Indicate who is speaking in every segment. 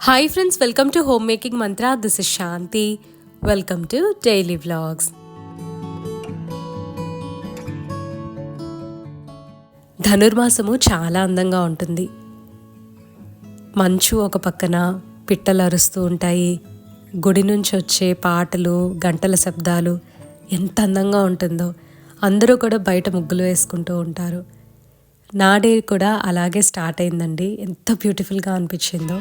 Speaker 1: Hi friends welcome to home making Mantra this is Shanti welcome to daily vlogs ధనుర్మాసము చాలా అందంగా ఉంటుంది. మంచు ఒక పక్కన పిట్టలు అరుస్తూ ఉంటాయి. గుడి నుంచి వచ్చే పాటలు గంటల శబ్దాలు ఎంత అందంగా ఉంటుందో అందరూ కూడా బయట ముగ్గులు వేసుకుంటూ ఉంటారు. నా డే కూడా అలాగే స్టార్ట్ అయిందండి. ఎంత బ్యూటిఫుల్గా అనిపించిందో.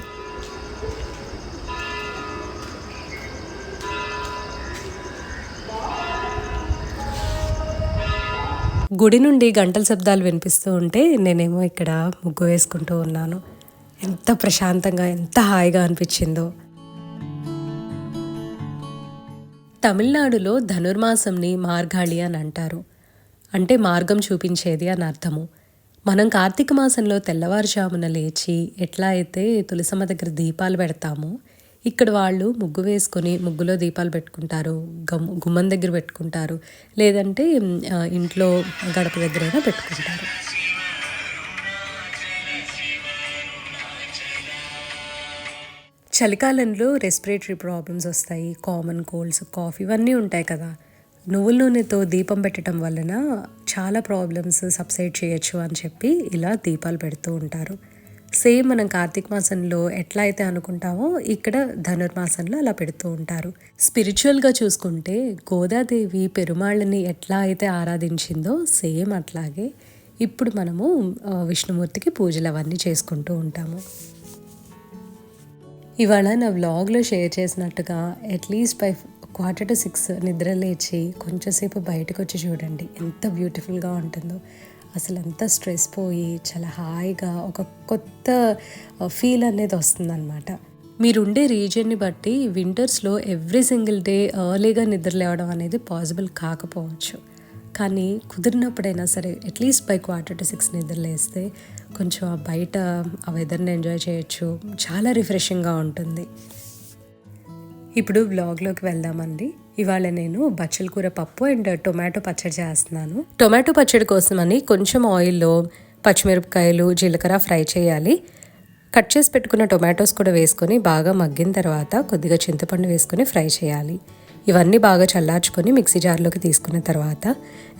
Speaker 1: గుడి నుండి గంటల శబ్దాలు వినిపిస్తూ ఉంటే నేనేమో ఇక్కడ ముగ్గు వేసుకుంటూ ఉన్నాను. ఎంత ప్రశాంతంగా ఎంత హాయిగా అనిపించిందో. తమిళనాడులో ధనుర్మాసంని మార్గాళి అని అంటారు. అంటే మార్గం చూపించేది అని అర్థము. మనం కార్తీక మాసంలో తెల్లవారుజామున లేచి ఎట్లా అయితే తులసమ్మ దగ్గర దీపాలు పెడతామో ఇక్కడ వాళ్ళు ముగ్గు వేసుకొని ముగ్గులో దీపాలు పెట్టుకుంటారు గమ్ గుమ్మం దగ్గర పెట్టుకుంటారు లేదంటే ఇంట్లో గడప దగ్గరైనా పెట్టుకుంటారు. చలికాలంలో రెస్పిరేటరీ ప్రాబ్లమ్స్ వస్తాయి కామన్ కోల్డ్స్ కాఫ్ ఇవన్నీ ఉంటాయి కదా. నువ్వుల నూనెతో దీపం పెట్టడం వలన చాలా ప్రాబ్లమ్స్ సబ్సైడ్ చేయొచ్చు అని చెప్పి ఇలా దీపాలు పెడుతూ ఉంటారు. సేమ్ మనం కార్తీక మాసంలో ఎట్లా అయితే అనుకుంటామో ఇక్కడ ధనుర్మాసంలో అలా పెడుతూ ఉంటారు. స్పిరిచువల్గా చూసుకుంటే గోదాదేవి పెరుమాళ్ళని ఎట్లా అయితే ఆరాధించిందో సేమ్ అట్లాగే ఇప్పుడు మనము విష్ణుమూర్తికి పూజలు అవన్నీ చేసుకుంటూ ఉంటాము. ఇవాళ నా వ్లాగ్లో షేర్ చేసినట్టుగా at least by quarter to six నిద్ర లేచి కొంచెంసేపు బయటకు వచ్చి చూడండి ఎంత బ్యూటిఫుల్గా ఉంటుందో. అసలు అంత స్ట్రెస్ పోయి చాలా హాయిగా ఒక కొత్త ఫీల్ అనేది వస్తుందన్నమాట. మీరుండే రీజియన్ని బట్టి వింటర్స్లో ఎవ్రీ సింగిల్ డే ఎర్లీగా నిద్ర లేవడం అనేది పాసిబుల్ కాకపోవచ్చు. కానీ కుదిరినప్పుడైనా సరే at least by quarter to six నిద్ర లేస్తే కొంచెం ఆ బయట ఆ వెదర్ని ఎంజాయ్ చేయొచ్చు. చాలా రిఫ్రెషింగ్గా ఉంటుంది. ఇప్పుడు వ్లాగ్లోకి వెళ్దామండి. ఇవాళ నేను బచ్చల కూర పప్పు అండ్ టొమాటో పచ్చడి చేస్తున్నాను. టొమాటో పచ్చడి కోసమని కొంచెం ఆయిల్లో పచ్చిమిరపకాయలు జీలకర్ర ఫ్రై చేయాలి. కట్ చేసి పెట్టుకున్న టొమాటోస్ కూడా వేసుకొని బాగా మగ్గిన తర్వాత కొద్దిగా చింతపండు వేసుకొని ఫ్రై చేయాలి. ఇవన్నీ బాగా చల్లార్చుకొని మిక్సీ జార్లోకి తీసుకున్న తర్వాత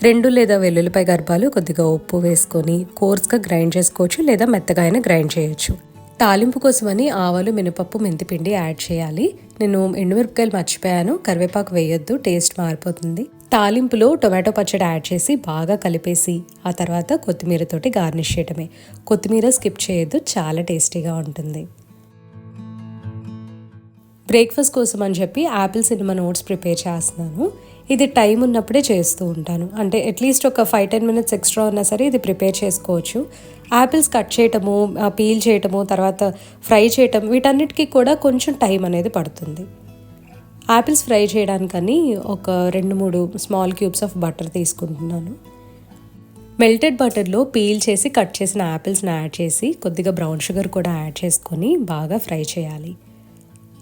Speaker 1: రెండు లేదా వెల్లుల్లిపాయ గర్భాలు కొద్దిగా ఉప్పు వేసుకొని కోర్స్గా గ్రైండ్ చేసుకోవచ్చు లేదా మెత్తగా అయినా గ్రైండ్ చేయొచ్చు. తాలింపు కోసమని ఆవాలు మినపప్పు మెంతిపిండి యాడ్ చేయాలి. నేను ఎండుమిరపకాయలు మర్చిపోయాను. కరివేపాకు వేయొద్దు. టేస్ట్ మారిపోతుంది. తాలింపులో టొమాటో పచ్చడి యాడ్ చేసి బాగా కలిపేసి ఆ తర్వాత కొత్తిమీరతోటి గార్నిష్ చేయడమే కొత్తిమీర స్కిప్ చేయొద్దు. చాలా టేస్టీగా ఉంటుంది. బ్రేక్ఫాస్ట్ కోసం అని చెప్పి యాపిల్ సినిమా నోట్స్ ప్రిపేర్ చేస్తున్నాను. ఇది టైం ఉన్నప్పుడే చేస్తూ ఉంటాను. అంటే అట్లీస్ట్ ఒక ఫైవ్ టెన్ మినిట్స్ ఎక్స్ట్రా ఉన్నా సరే ఇది ప్రిపేర్ చేసుకోవచ్చు. యాపిల్స్ కట్ చేయటము పీల్ చేయటము తర్వాత ఫ్రై చేయటం వీటన్నిటికీ కూడా కొంచెం టైం అనేది పడుతుంది. యాపిల్స్ ఫ్రై చేయడానికని ఒక రెండు మూడు స్మాల్ క్యూబ్స్ ఆఫ్ బటర్ తీసుకుంటున్నాను. మెల్టెడ్ బటర్లో పీల్ చేసి కట్ చేసిన యాపిల్స్ని యాడ్ చేసి కొద్దిగా బ్రౌన్ షుగర్ కూడా యాడ్ చేసుకొని బాగా ఫ్రై చేయాలి.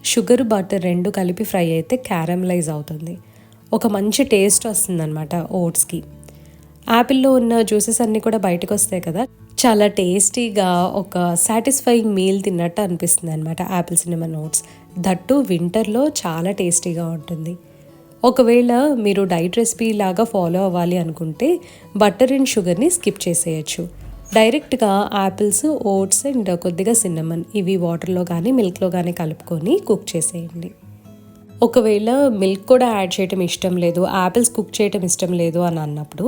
Speaker 1: షుగర్ బటర్ రెండు కలిపి ఫ్రై అయితే క్యారమలైజ్ అవుతుంది. ఒక మంచి టేస్ట్ వస్తుందన్నమాట ఓట్స్కి. యాపిల్లో ఉన్న జ్యూసెస్ అన్నీ కూడా బయటకు వస్తాయి కదా. చాలా టేస్టీగా ఒక సాటిస్ఫైయింగ్ మీల్ తిన్నట్టు అనిపిస్తుంది అనమాట యాపిల్ సినిమా నోట్స్ దట్టు వింటర్లో చాలా టేస్టీగా ఉంటుంది. ఒకవేళ మీరు డైట్ రెసిపీ లాగా ఫాలో అవ్వాలి అనుకుంటే బటర్ అండ్ షుగర్ని స్కిప్ చేసేయచ్చు. డైరెక్ట్గా యాపిల్స్ ఓట్స్ అండ్ కొద్దిగా సిన్నమన్ ఇవి వాటర్లో కానీ మిల్క్లో కానీ కలుపుకొని కుక్ చేసేయండి. ఒకవేళ మిల్క్ కూడా యాడ్ చేయటం ఇష్టం లేదు యాపిల్స్ కుక్ చేయటం ఇష్టం లేదు అని అన్నప్పుడు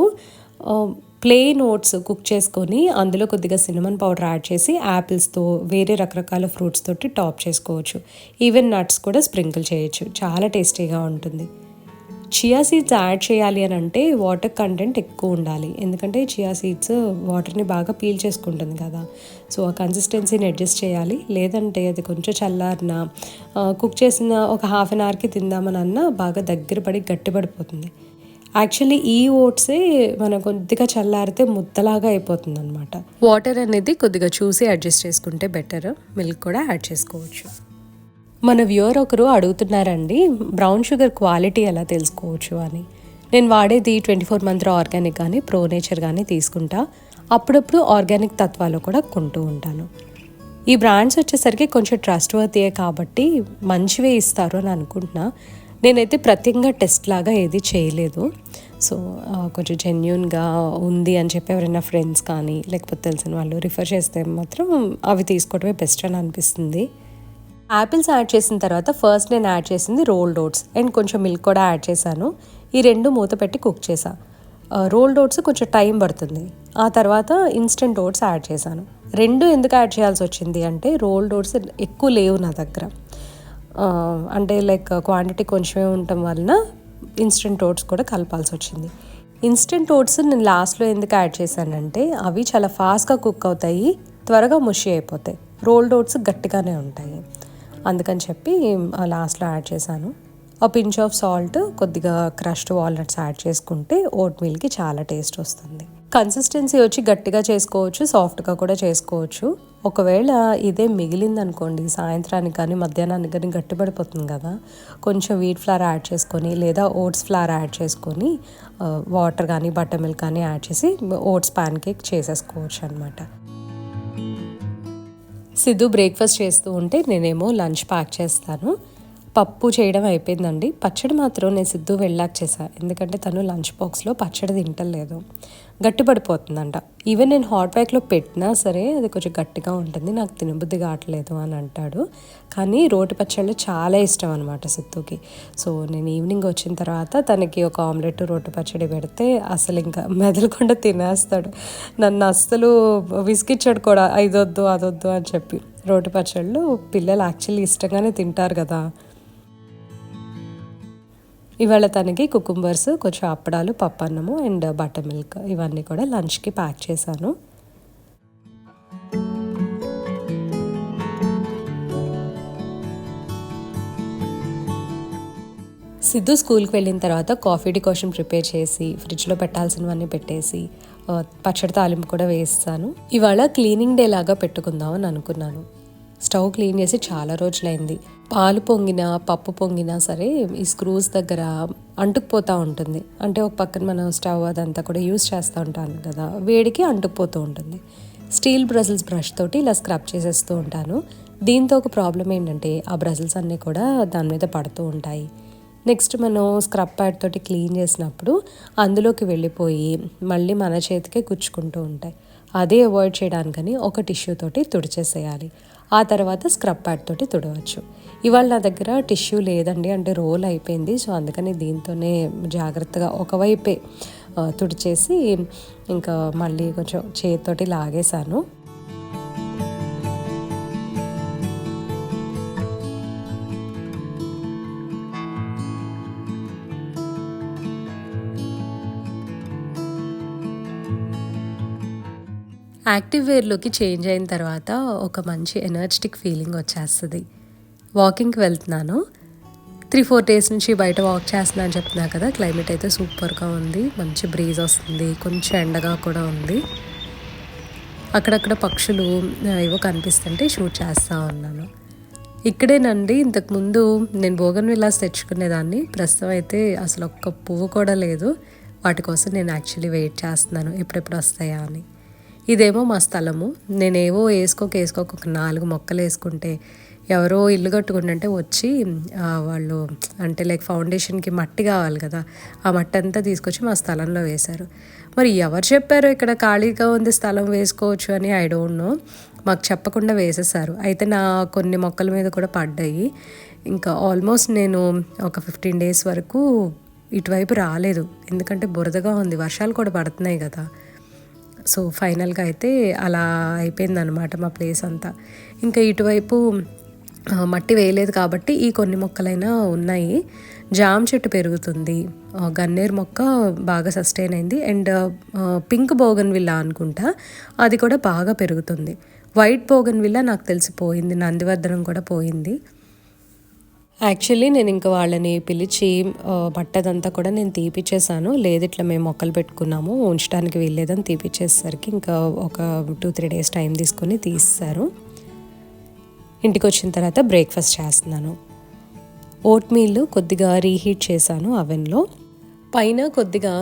Speaker 1: um, ప్లెయిన్ ఓట్స్ కుక్ చేసుకొని అందులో కొద్దిగా సినిమన్ పౌడర్ యాడ్ చేసి యాపిల్స్తో వేరే రకరకాల ఫ్రూట్స్ తోటి టాప్ చేసుకోవచ్చు. ఈవెన్ నట్స్ కూడా స్ప్రింకిల్ చేయొచ్చు. చాలా టేస్టీగా ఉంటుంది. చియా సీడ్స్ యాడ్ చేయాలి అని అంటే వాటర్ కంటెంట్ ఎక్కువ ఉండాలి. ఎందుకంటే చియా సీడ్స్ వాటర్ని బాగా పీల్ చేసుకుంటుంది కదా. సో ఆ కన్సిస్టెన్సీని అడ్జస్ట్ చేయాలి. లేదంటే అది కొంచెం చల్లారిన కుక్ చేసిన ఒక హాఫ్ అన్ అవర్కి తిందామని అన్నా బాగా దగ్గర పడి గట్టిపడిపోతుంది. యాక్చువల్లీ ఈ ఓట్సే మనం కొద్దిగా చల్లారితే ముద్దలాగా అయిపోతుంది అనమాట వాటర్ అనేది కొద్దిగా చూసి అడ్జస్ట్ చేసుకుంటే బెటర్ మిల్క్ కూడా యాడ్ చేసుకోవచ్చు. మన వ్యూవర్ ఒకరు అడుగుతున్నారండి బ్రౌన్ షుగర్ క్వాలిటీ ఎలా తెలుసుకోవచ్చు అని. నేను వాడేది ట్వంటీ ఫోర్ మంత్ర ఆర్గానిక్ కానీ ప్రో నేచర్ కానీ తీసుకుంటా. అప్పుడప్పుడు ఆర్గానిక్ తత్వాలు కూడా కొంటూ ఉంటాను. ఈ బ్రాండ్స్ వచ్చేసరికి కొంచెం ట్రస్ట్ వర్తియే కాబట్టి మంచివే ఇస్తారు అని అనుకుంటున్నా. నేనైతే ప్రత్యేకంగా టెస్ట్ లాగా ఏది చేయలేదు. సో కొంచెం జెన్యున్గా ఉంది అని చెప్పి ఎవరైనా ఫ్రెండ్స్ కానీ లేకపోతే తెలిసిన వాళ్ళు రిఫర్ చేస్తే మాత్రం అవి తీసుకోవడమే బెస్ట్ అని అనిపిస్తుంది. యాపిల్స్ యాడ్ చేసిన తర్వాత ఫస్ట్ నేను యాడ్ చేసింది రోల్డ్ ఓట్స్ అండ్ కొంచెం మిల్క్ కూడా యాడ్ చేశాను. ఈ రెండు మూత పెట్టి కుక్ చేశాను రోల్డ్ ఓట్స్ కొంచెం టైం పడుతుంది. ఆ తర్వాత ఇన్స్టెంట్ ఓట్స్ యాడ్ చేశాను. రెండు ఎందుకు యాడ్ చేయాల్సి వచ్చింది అంటే రోల్డ్ ఓట్స్ ఎక్కువ లేవు నా దగ్గర. అంటే లైక్ క్వాంటిటీ కొంచెమే ఉండటం వలన ఇన్స్టెంట్ ఓట్స్ కూడా కలపాల్సి వచ్చింది. ఇన్స్టెంట్ ఓట్స్ నేను లాస్ట్లో ఎందుకు యాడ్ చేశానంటే అవి చాలా ఫాస్ట్గా కుక్ అవుతాయి త్వరగా ముషి అయిపోతాయి. రోల్డ్ ఓట్స్ గట్టిగానే ఉంటాయి. అందుకని చెప్పి లాస్ట్లో యాడ్ చేశాను. ఆ పించ్ ఆఫ్ సాల్ట్ కొద్దిగా క్రష్డ్ వాల్నట్స్ యాడ్ చేసుకుంటే ఓట్ మీల్కి చాలా టేస్ట్ వస్తుంది. కన్సిస్టెన్సీ వచ్చి గట్టిగా చేసుకోవచ్చు సాఫ్ట్గా కూడా చేసుకోవచ్చు. ఒకవేళ ఇదే మిగిలింది అనుకోండి సాయంత్రానికి కానీ మధ్యాహ్నానికి కానీ గట్టిపడిపోతుంది కదా. కొంచెం వీట్ ఫ్లవర్ యాడ్ చేసుకొని లేదా ఓట్స్ ఫ్లవర్ యాడ్ చేసుకొని వాటర్ కానీ బటర్ మిల్క్ కానీ యాడ్ చేసి ఓట్స్ ప్యాన్ కేక్ చేసేసుకోవచ్చు అనమాట సిద్ధు బ్రేక్ఫాస్ట్ చేస్తూ ఉంటే నేనేమో లంచ్ ప్యాక్ చేస్తాను. పప్పు చేయడం అయిపోయిందండి. పచ్చడి మాత్రం నేను సిద్ధు వెళ్ళాక చేశాను ఎందుకంటే తను లంచ్ బాక్స్లో పచ్చడి తింటలేదు. గట్టిపడిపోతుందంట. ఈవెన్ నేను హాట్ ప్యాక్లో పెట్టినా సరే అది కొంచెం గట్టిగా ఉంటుంది. నాకు తినబుద్ధి కావట్లేదు అని అంటాడు. కానీ రోటి పచ్చళ్ళు చాలా ఇష్టం అనమాట సిద్ధుకి. సో నేను ఈవినింగ్ వచ్చిన తర్వాత తనకి ఒక ఆమ్లెట్ రోటి పచ్చడి పెడితే అసలు ఇంకా మెదలకుండా తినేస్తాడు. నన్ను అస్సలు విసిగిచ్చాడు కూడా ఇదొద్దు అదొద్దు అని చెప్పి. రోటి పచ్చళ్ళు పిల్లలు యాక్చువల్లీ ఇష్టంగానే తింటారు కదా. ఇవాళ తనకి కుకుంబర్స్ కొంచెం అప్పడాలు పప్పు అన్నము అండ్ బటర్ మిల్క్ ఇవన్నీ కూడా లంచ్కి ప్యాక్ చేశాను. సిద్ధు స్కూల్కి వెళ్ళిన తర్వాత కాఫీ డికాషన్ ప్రిపేర్ చేసి ఫ్రిడ్జ్లో పెట్టాల్సినవన్నీ పెట్టేసి పచ్చడి తాలింపు కూడా వేస్తాను. ఇవాళ క్లీనింగ్ డే లాగా పెట్టుకుందాం అని అనుకున్నాను. స్టవ్ క్లీన్ చేసి చాలా రోజులైంది. పాలు పొంగినా పప్పు పొంగినా సరే ఈ స్క్రూస్ దగ్గర అంటుకుపోతూ ఉంటుంది. అంటే ఒక పక్కన మనం స్టవ్ అదంతా కూడా యూస్ చేస్తూ ఉంటాను కదా వేడికి అంటుకుపోతూ ఉంటుంది. స్టీల్ బ్రజిల్స్ బ్రష్ తోటి ఇలా స్క్రబ్ చేసేస్తూ ఉంటాను. దీంతో ఒక ప్రాబ్లం ఏంటంటే ఆ బ్రజిల్స్ అన్నీ కూడా దాని మీద పడుతూ ఉంటాయి. నెక్స్ట్ మనం స్క్రబ్ ప్యాడ్ తోటి క్లీన్ చేసినప్పుడు అందులోకి వెళ్ళిపోయి మళ్ళీ మన చేతికే గుచ్చుకుంటూ ఉంటాయి. అదే అవాయిడ్ చేయడానికని ఒక టిష్యూ తోటి తుడిచేసేయాలి. ఆ తర్వాత స్క్రబ్ ప్యాడ్ తోటి తుడవచ్చు. ఇవాళ నా దగ్గర టిష్యూ లేదండి అంటే రోల్ అయిపోయింది. సో అందుకని దీంతోనే జాగ్రత్తగా ఒకవైపే తుడిచేసి ఇంకా మళ్ళీ కొంచెం చేతితోటి లాగేశాను. యాక్టివ్ వేర్లోకి చేంజ్ అయిన తర్వాత ఒక మంచి ఎనర్జెటిక్ ఫీలింగ్ వచ్చేస్తుంది. వాకింగ్కి వెళ్తున్నాను. త్రీ ఫోర్ డేస్ నుంచి బయట వాక్ చేస్తున్నా అని చెప్తున్నా కదా క్లైమేట్ అయితే సూపర్గా ఉంది. మంచి బ్రీజ్ వస్తుంది. కొంచెం ఎండగా కూడా ఉంది. అక్కడక్కడ పక్షులు ఏవో కనిపిస్తుంటే షూట్ చేస్తూ ఉన్నాను. ఇక్కడేనండి ఇంతకుముందు నేను భోగన్ విలాస్ తెచ్చుకునేదాన్ని. ప్రస్తుతం అయితే అసలు ఒక్క పువ్వు కూడా లేదు. వాటి కోసం నేను యాక్చువల్లీ వెయిట్ చేస్తున్నాను. ఎప్పుడెప్పుడు వస్తాయా అని. ఇదేమో మా స్థలము. నేనేవో వేసుకోక వేసుకోక ఒక నాలుగు మొక్కలు వేసుకుంటే ఎవరో ఇల్లు కట్టుకుంటుంటే వచ్చి వాళ్ళు అంటే లైక్ ఫౌండేషన్కి మట్టి కావాలి కదా ఆ మట్టి అంతా తీసుకొచ్చి మా స్థలంలో వేశారు. మరి ఎవరు చెప్పారు ఇక్కడ ఖాళీగా ఉంది స్థలం వేసుకోవచ్చు అని? ఐ డోంట్ నో మాకు చెప్పకుండా వేసేసారు. అయితే నా కొన్ని మొక్కల మీద కూడా పడ్డాయి. ఇంకా ఆల్మోస్ట్ నేను ఒక ఫిఫ్టీన్ డేస్ వరకు ఇటువైపు రాలేదు. ఎందుకంటే బురదగా ఉంది. వర్షాలు కూడా పడుతున్నాయి కదా. సో ఫైనల్గా అయితే అలా అయిపోయిందనమాట మా ప్లేస్ అంతా. ఇంకా ఇటువైపు మట్టి వేయలేదు కాబట్టి ఈ కొన్ని మొక్కలైనా ఉన్నాయి. జామ్ చెట్టు పెరుగుతుంది. గన్నేరు మొక్క బాగా సస్టైన్ అయింది. అండ్ పింక్ బోగన్ విల్లా అనుకుంటా అది కూడా బాగా పెరుగుతుంది. వైట్ బోగన్ విల్లా నాకు తెలిసిపోయింది. నందివర్ధనం కూడా పోయింది. యాక్చువల్లీ నేను ఇంకా వాళ్ళని పిలిచి బట్టదంతా కూడా నేను తీపిచ్చేసాను. లేదు ఇట్లా మేము మొక్కలు పెట్టుకున్నాము ఉంచడానికి వీల్లేదని తీపిచ్చేసరికి ఇంకా ఒక టూ త్రీ డేస్ టైం తీసుకొని తీస్తారు ఇంటికి వచ్చిన తర్వాత బ్రేక్ఫాస్ట్ చేస్తున్నాను. ఓట్ మీల్ కొద్దిగా రీహీట్ చేశాను అవెన్లో పైన కొద్దిగా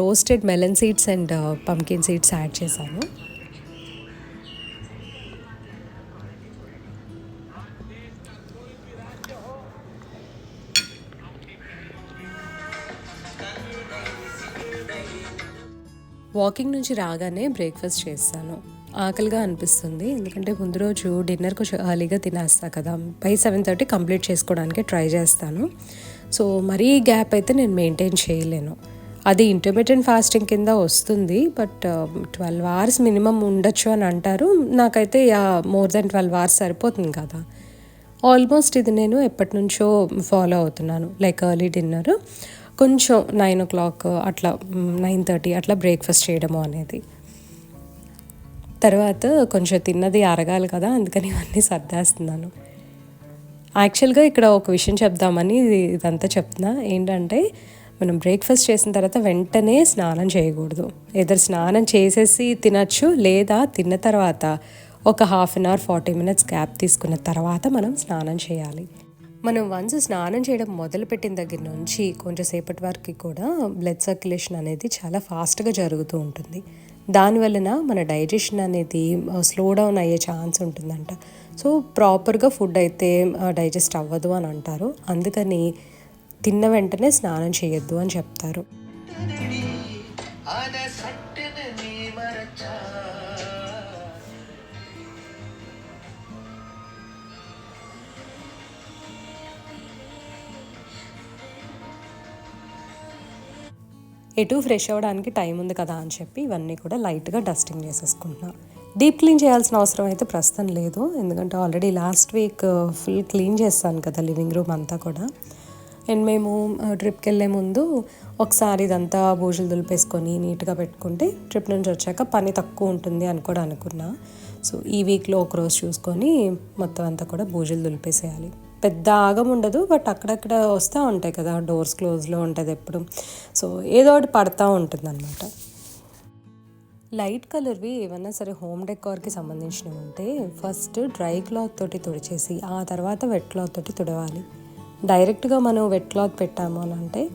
Speaker 1: roasted melon seeds and pumpkin seeds add చేశాను. వాకింగ్ నుంచి రాగానే బ్రేక్ఫాస్ట్ చేస్తాను. ఆకలిగా అనిపిస్తుంది. ఎందుకంటే ముందు రోజు డిన్నర్ కొంచెం ఎర్లీగా తినేస్తా కదా. బై సెవెన్ థర్టీ కంప్లీట్ చేసుకోవడానికి ట్రై చేస్తాను. సో మరీ గ్యాప్ అయితే నేను మెయింటైన్ చేయలేను. అది ఇంటర్మీడియట్ ఫాస్టింగ్ కింద వస్తుంది. But um, twelve hours minimum ఉండొచ్చు అని అంటారు. నాకైతే మోర్ దెన్ ట్వెల్వ్ అవర్స్ సరిపోతుంది కదా. ఆల్మోస్ట్ ఇది నేను ఎప్పటి నుంచో ఫాలో అవుతున్నాను. లైక్ ఎర్లీ డిన్నర్ కొంచెం నైన్ ఓ క్లాక్ అట్లా నైన్ థర్టీ అట్లా బ్రేక్ఫాస్ట్ చేయడము అనేది. తర్వాత కొంచెం తిన్నది అరగాలి కదా అందుకని ఇవన్నీ సర్దేస్తున్నాను. యాక్చువల్గా ఇక్కడ ఒక విషయం చెప్దామని ఇది- ఇదంతా చెప్తున్నా. ఏంటంటే మనం బ్రేక్ఫాస్ట్ చేసిన తర్వాత వెంటనే స్నానం చేయకూడదు. ఎదురు స్నానం చేసేసి తినచ్చు లేదా తిన్న తర్వాత ఒక half an hour forty minutes gap తీసుకున్న తర్వాత మనం స్నానం చేయాలి. మనం వన్స్ స్నానం చేయడం మొదలుపెట్టిన దగ్గర నుంచి కొంచెంసేపటి వరకు కూడా బ్లడ్ సర్క్యులేషన్ అనేది చాలా ఫాస్ట్గా జరుగుతూ ఉంటుంది. దానివలన మన డైజెషన్ అనేది స్లో డౌన్ అయ్యే ఛాన్స్ ఉంటుందంట. సో ప్రాపర్గా ఫుడ్ అయితే డైజెస్ట్ అవ్వదు అని అంటారు. అందుకని తిన్న వెంటనే స్నానం చేయొద్దు అని చెప్తారు. ఎటు ఫ్రెష్ అవ్వడానికి టైం ఉంది కదా అని చెప్పి ఇవన్నీ కూడా లైట్గా డస్టింగ్ చేసేసుకుంటున్నా. డీప్ క్లీన్ చేయాల్సిన అవసరం అయితే ప్రస్తుతం లేదు. ఎందుకంటే already last week uh, full clean చేస్తాను కదా లివింగ్ రూమ్ అంతా కూడా. అండ్ మేము uh, ట్రిప్కి వెళ్ళే ముందు ఒకసారి ఇదంతా బూజులు దులిపేసుకొని నీట్గా పెట్టుకుంటే ట్రిప్ నుంచి వచ్చాక పని తక్కువ ఉంటుంది అని కూడా అనుకున్నా. సో ఈ వీక్లో ఒక రోజు చూసుకొని మొత్తం అంతా కూడా బూజులు దులిపేసేయాలి. పెద్ద ఆగం ఉండదు బట్ అక్కడక్కడ వస్తూ ఉంటాయి కదా డోర్స్ క్లోజ్లో ఉంటుంది ఎప్పుడు. సో ఏదో ఒకటి పడతా ఉంటుంది అనమాట లైట్ కలర్వి ఏమన్నా సరే హోమ్ డెకార్కి సంబంధించినవి ఉంటే ఫస్ట్ డ్రై క్లాత్ తోటి తుడిచేసి ఆ తర్వాత వెట్ క్లాత్ తోటి తుడవాలి. డైరెక్ట్గా మనం వెట్ క్లాత్ పెట్టాము అని అంటే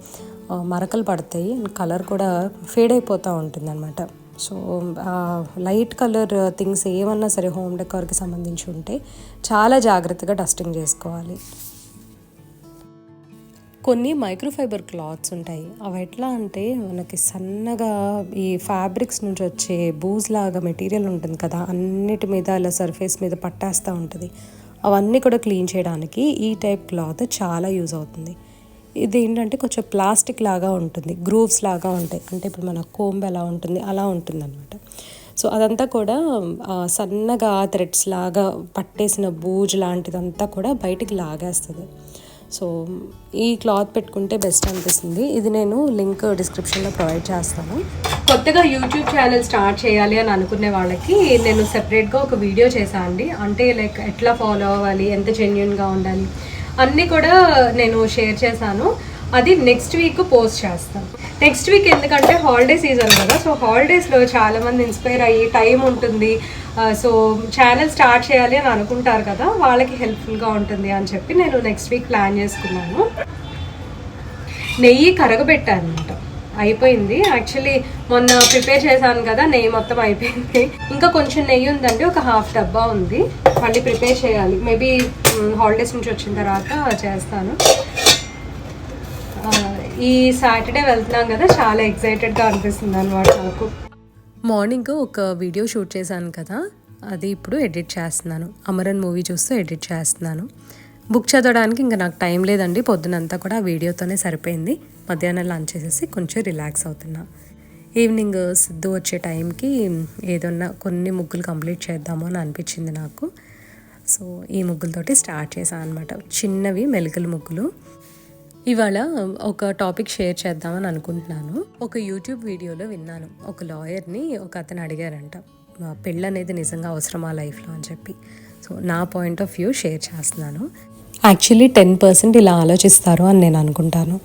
Speaker 1: మరకలు పడతాయి అండ్ కలర్ కూడా ఫేడ్ అయిపోతూ ఉంటుంది అనమాట సో లైట్ కలర్ థింగ్స్ ఏమన్నా సరే హోమ్ డెకార్కి సంబంధించి ఉంటే చాలా జాగ్రత్తగా డస్టింగ్ చేసుకోవాలి. కొన్ని మైక్రోఫైబర్ క్లాత్స్ ఉంటాయి. అవి ఎట్లా అంటే మనకి సన్నగా ఈ ఫ్యాబ్రిక్స్ నుంచి వచ్చే బూజ్ లాగా మెటీరియల్ ఉంటుంది కదా అన్నిటి మీద అలా సర్ఫేస్ మీద పట్టేస్తూ ఉంటుంది. అవన్నీ కూడా క్లీన్ చేయడానికి ఈ టైప్ క్లాత్ చాలా యూజ్ అవుతుంది. ఇది ఏంటంటే కొంచెం ప్లాస్టిక్ లాగా ఉంటుంది గ్రూవ్స్ లాగా ఉంటాయి. అంటే ఇప్పుడు మన కోంబ్ ఎలా ఉంటుంది అలా ఉంటుంది అనమాట సో అదంతా కూడా సన్నగా థ్రెడ్స్ లాగా పట్టేసిన బూజు లాంటిదంతా కూడా బయటికి లాగేస్తుంది. సో ఈ క్లాత్ పెట్టుకుంటే బెస్ట్ అనిపిస్తుంది. ఇది నేను లింక్ డిస్క్రిప్షన్లో ప్రొవైడ్ చేస్తాను. కొత్తగా యూట్యూబ్ ఛానల్ స్టార్ట్ చేయాలి అని అనుకునే వాళ్ళకి నేను సెపరేట్గా ఒక వీడియో చేశాను అండి అంటే లైక్ ఎట్లా ఫాలో అవ్వాలి ఎంత జెన్యున్గా ఉండాలి అన్నీ కూడా నేను షేర్ చేశాను. అది నెక్స్ట్ వీక్ పోస్ట్ చేస్తాను. నెక్స్ట్ వీక్ ఎందుకంటే హాలిడే సీజన్ కదా సో హాలిడేస్లో చాలామంది ఇన్స్పైర్ అయ్యి టైం ఉంటుంది. సో ఛానల్ స్టార్ట్ చేయాలి అని అనుకుంటారు కదా వాళ్ళకి హెల్ప్ఫుల్గా ఉంటుంది అని చెప్పి నేను నెక్స్ట్ వీక్ ప్లాన్ చేసుకున్నాను. నెయ్యి కరగబెట్టాను అనమాట అయిపోయింది. యాక్చువల్లీ మొన్న ప్రిపేర్ చేశాను కదా నెయ్యి మొత్తం అయిపోయింది. ఇంకా కొంచెం నెయ్యి ఉందండి ఒక హాఫ్ డబ్బా ఉంది. మళ్ళీ ప్రిపేర్ చేయాలి. మేబీ హాలిడేస్ నుంచి వచ్చిన తర్వాత చేస్తాను. ఈ సాటర్డే వెళ్తున్నాం కదా చాలా ఎక్సైటెడ్గా అనిపిస్తుంది అనమాట నాకు. మార్నింగ్ ఒక వీడియో షూట్ చేశాను కదా అది ఇప్పుడు ఎడిట్ చేస్తున్నాను. అమరన్ మూవీ చూస్తూ ఎడిట్ చేస్తున్నాను. బుక్ చదవడానికి ఇంకా నాకు టైం లేదండి పొద్దునంతా కూడా ఆ వీడియోతోనే సరిపోయింది. మధ్యాహ్నం లంచ్ చేసేసి కొంచెం రిలాక్స్ అవుతున్నా. ఈవినింగ్ సిద్ధు వచ్చే టైంకి ఏదన్నా కొన్ని ముగ్గులు కంప్లీట్ చేద్దాము అని అనిపించింది నాకు. సో ఈ ముగ్గులతోటి స్టార్ట్ చేశాను అనమాట చిన్నవి మెలికల ముగ్గులు. ఇవాళ ఒక టాపిక్ షేర్ చేద్దామని అనుకుంటున్నాను. ఒక యూట్యూబ్ వీడియోలో విన్నాను. ఒక లాయర్ని ఒక అతను అడిగారంట "మా పెళ్ళి అనేది నిజంగా అవసరమా లైఫ్లో? అని చెప్పి. సో నా పాయింట్ ఆఫ్ వ్యూ షేర్ చేస్తున్నాను. యాక్చువల్లీ టెన్ పర్సెంట్ ఇలా ఆలోచిస్తారు అని నేను అనుకుంటాను.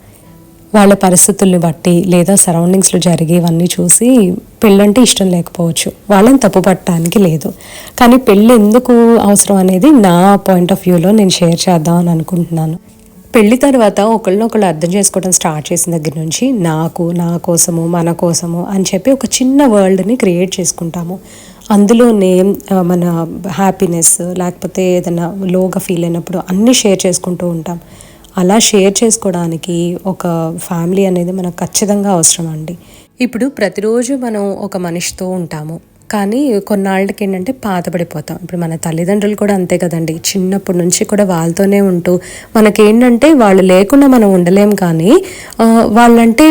Speaker 1: వాళ్ళ పరిస్థితుల్ని బట్టి లేదా సరౌండింగ్స్లో జరిగేవన్నీ చూసి పెళ్ళంటే ఇష్టం లేకపోవచ్చు. వాళ్ళని తప్పు పట్టడానికి లేదు. కానీ పెళ్ళి ఎందుకు అవసరం అనేది నా పాయింట్ ఆఫ్ వ్యూలో నేను షేర్ చేద్దాం అని అనుకుంటున్నాను. పెళ్ళి తర్వాత ఒకళ్ళనొకళ్ళు అర్థం చేసుకోవడం స్టార్ట్ చేసిన దగ్గర నుంచి నాకు నా కోసము మన కోసము అని చెప్పి ఒక చిన్న వరల్డ్ని క్రియేట్ చేసుకుంటాము. అందులోనే మన హ్యాపీనెస్ లేకపోతే ఏదైనా లోగా ఫీల్ అయినప్పుడు అన్నీ షేర్ చేసుకుంటూ ఉంటాం. అలా షేర్ చేసుకోవడానికి ఒక ఫ్యామిలీ అనేది మనకు ఖచ్చితంగా అవసరం అండి ఇప్పుడు ప్రతిరోజు మనం ఒక మనిషితో ఉంటాము. కానీ కొన్నాళ్ళకి ఏంటంటే పాతపడిపోతాం ఇప్పుడు మన తల్లిదండ్రులు కూడా అంతే కదండి. చిన్నప్పటి నుంచి కూడా వాళ్ళతోనే ఉంటూ మనకేంటంటే వాళ్ళు లేకుండా మనం ఉండలేం కానీ వాళ్ళంటే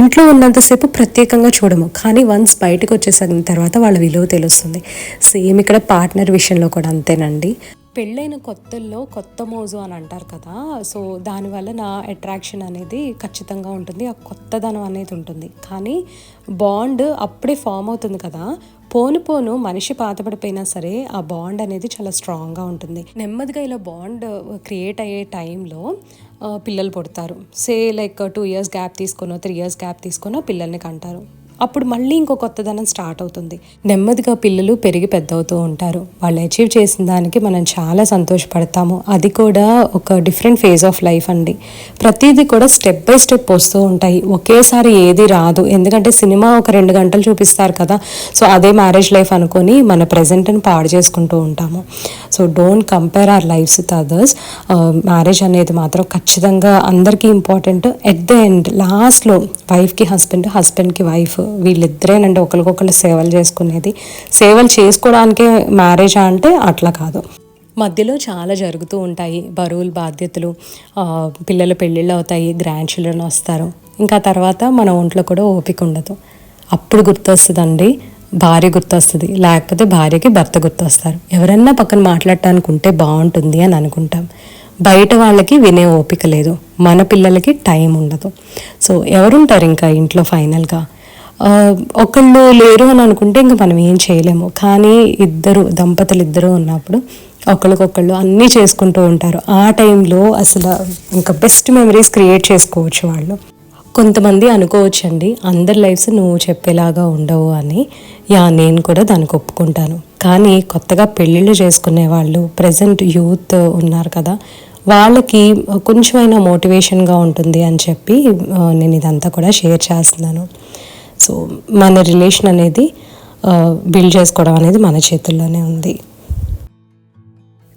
Speaker 1: ఇంట్లో ఉన్నంతసేపు ప్రత్యేకంగా చూడము. కానీ వన్స్ బయటకు వచ్చేసిన తర్వాత వాళ్ళ విలువ తెలుస్తుంది. సేమ్ ఇక్కడ పార్ట్నర్ విషయంలో కూడా అంతేనండి. పెళ్ళైన కొత్తల్లో కొత్త మోజు అని అంటారు కదా సో దానివల్ల నా అట్రాక్షన్ అనేది ఖచ్చితంగా ఉంటుంది ఆ కొత్తదనం అనేది ఉంటుంది. కానీ బాండ్ అప్పుడే ఫామ్ అవుతుంది కదా పోను పోను మనిషి పాతపడిపోయినా సరే ఆ బాండ్ అనేది చాలా స్ట్రాంగ్గా ఉంటుంది. నెమ్మదిగా ఇలా బాండ్ క్రియేట్ అయ్యే టైంలో పిల్లలు పుడతారు. Say like two years gap తీసుకునో three years gap తీసుకునో పిల్లల్ని కంటారు. అప్పుడు మళ్ళీ ఇంకో కొత్తదనం స్టార్ట్ అవుతుంది. నెమ్మదిగా పిల్లలు పెరిగి పెద్ద అవుతూ ఉంటారు. వాళ్ళు అచీవ్ చేసిన దానికి మనం చాలా సంతోషపడతాము. అది కూడా ఒక డిఫరెంట్ ఫేజ్ ఆఫ్ లైఫ్ అండి. ప్రతిదీ కూడా స్టెప్ బై స్టెప్ వస్తూ ఉంటాయి. ఒకేసారి ఏది రాదు. ఎందుకంటే సినిమా ఒక రెండు గంటలు చూపిస్తారు కదా. సో అదే మ్యారేజ్ లైఫ్ అనుకొని మన ప్రజెంట్ని పాడు చేసుకుంటూ ఉంటాము. So don't compare our lives with others marriage అనేది మాత్రం ఖచ్చితంగా అందరికీ ఇంపార్టెంట్ ఎట్ ద ఎండ్ లాస్ట్లో వైఫ్కి హస్బెండ్ హస్బెండ్కి వైఫ్ వీళ్ళిద్దరేనండి ఒకరికొకరు సేవలు చేసుకునేది. సేవలు చేసుకోవడానికే మ్యారేజ్ అంటే అట్లా కాదు. మధ్యలో చాలా జరుగుతూ ఉంటాయి బరువులు బాధ్యతలు పిల్లలు పిల్లల పెళ్ళిళ్ళు అవుతాయి గ్రాండ్ చిల్డ్రన్ వస్తారు. ఇంకా తర్వాత మన ఒంట్లో కూడా ఓపిక ఉండదు. అప్పుడు గుర్తొస్తుందండి భార్య గుర్తొస్తుంది లేకపోతే భార్యకి భర్త గుర్తొస్తారు. ఎవరన్నా పక్కన మాట్లాడటానికి ఉంటే బాగుంటుంది అని అనుకుంటాం. బయట వాళ్ళకి వినే ఓపిక లేదు మన పిల్లలకి టైం ఉండదు. సో ఎవరుంటారు ఇంకా ఇంట్లో ఫైనల్గా? ఒకళ్ళు లేరు అని అనుకుంటే ఇంకా మనం ఏం చేయలేము. కానీ ఇద్దరు దంపతులు ఇద్దరు ఉన్నప్పుడు ఒకరికొకళ్ళు అన్నీ చేసుకుంటూ ఉంటారు. ఆ టైంలో అసలు ఇంకా బెస్ట్ మెమరీస్ క్రియేట్ చేసుకోవచ్చు వాళ్ళు. కొంతమంది అనుకోవచ్చండి అందరి లైఫ్స్ నువ్వు చెప్పేలాగా ఉండవు అని. యా నేను కూడా దానికి ఒప్పుకుంటాను. కానీ కొత్తగా పెళ్ళిళ్ళు చేసుకునే వాళ్ళు ప్రజెంట్ యూత్ ఉన్నారు కదా వాళ్ళకి కొంచెమైనా మోటివేషన్గా ఉంటుంది అని చెప్పి నేను ఇదంతా కూడా షేర్ చేస్తున్నాను. సో మన రిలేషన్ అనేది బిల్డ్ చేసుకోవడం అనేది మన చేతుల్లోనే ఉంది.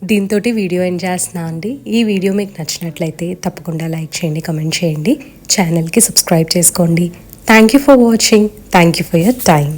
Speaker 1: దీంతో వీడియో ఎండ్ చేస్తున్నా అండి ఈ వీడియో మీకు నచ్చినట్లయితే తప్పకుండా లైక్ చేయండి కమెంట్ చేయండి ఛానల్కి సబ్స్క్రైబ్ చేసుకోండి. Thank you for watching thank you for your time